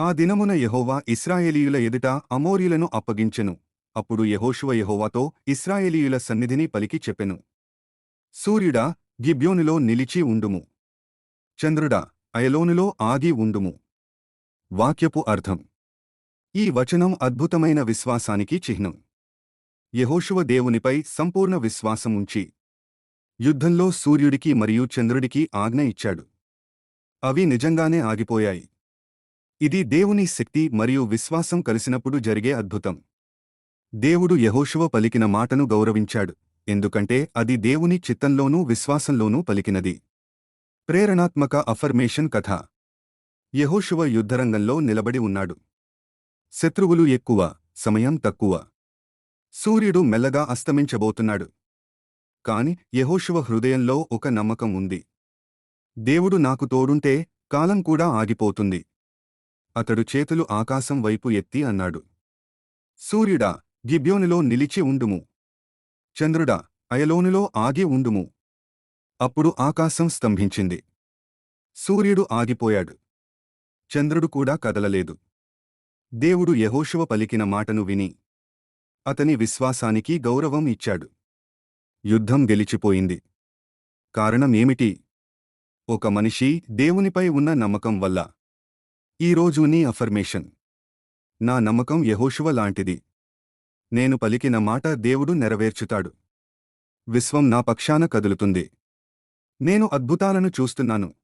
ఆ దినమున యహోవా ఇస్రాయేలీయుల ఎదుట అమోరీలను అప్పగించెను. అప్పుడు యహోషువ యహోవాతో ఇస్రాయేలీయుల సన్నిధిని పలికి చెప్పెను. సూర్యుడా గిబ్యోనులో నిలిచి ఉండుము. చంద్రుడా అయలోనులో ఆగి ఉండుము. వాక్యపు అర్థం. ఈ వచనం అద్భుతమైన విశ్వాసానికి చిహ్నం. యహోషువ దేవునిపై సంపూర్ణ విశ్వాసం ఉంచి యుద్ధంలో సూర్యుడికి మరియు చంద్రుడికి ఆజ్ఞ ఇచ్చాడు. అవి నిజంగానే ఆగిపోయాయి. ఇది దేవుని శక్తి మరియు విశ్వాసం కలిసినప్పుడు జరిగే అద్భుతం. దేవుడు యహోశువ పలికిన మాటను గౌరవించాడు ఎందుకంటే అది దేవుని చిత్తంలోనూ విశ్వాసంలోనూ పలికినది. ప్రేరణాత్మక అఫర్మేషన్ కథ. యహోశువ యుద్ధరంగంలో నిలబడి ఉన్నాడు. శత్రువులు ఎక్కువ సమయం తక్కువ. సూర్యుడు మెల్లగా అస్తమించబోతున్నాడు. కాని యహోశువ హృదయంలో ఒక నమ్మకం ఉంది. దేవుడు నాకు తోడుంటే కాలం కూడా ఆగిపోతుంది. అతడు చేతులు ఆకాశం వైపు ఎత్తి అన్నాడు. సూర్యుడా గిబ్యోనులో నిలిచి ఉండుము. చంద్రుడా అయలోనులో ఆగి ఉండుము. అప్పుడు ఆకాశం స్తంభించింది. సూర్యుడు ఆగిపోయాడు. చంద్రుడు కూడా కదలలేదు. దేవుడు యహోశివ పలికిన మాటను విని అతని విశ్వాసానికి గౌరవం ఇచ్చాడు. యుద్ధం గెలిచిపోయింది. కారణమేమిటి? ఒక మనిషి దేవునిపై ఉన్న నమ్మకం వల్ల ఈరోజు నీ అఫర్మేషన్ నా నమ్మకం యహోశువ లాంటిది. నేను పలికిన మాట దేవుడు నెరవేర్చుతాడు. విశ్వం నా పక్షాన కదులుతుంది. నేను అద్భుతాలను చూస్తున్నాను.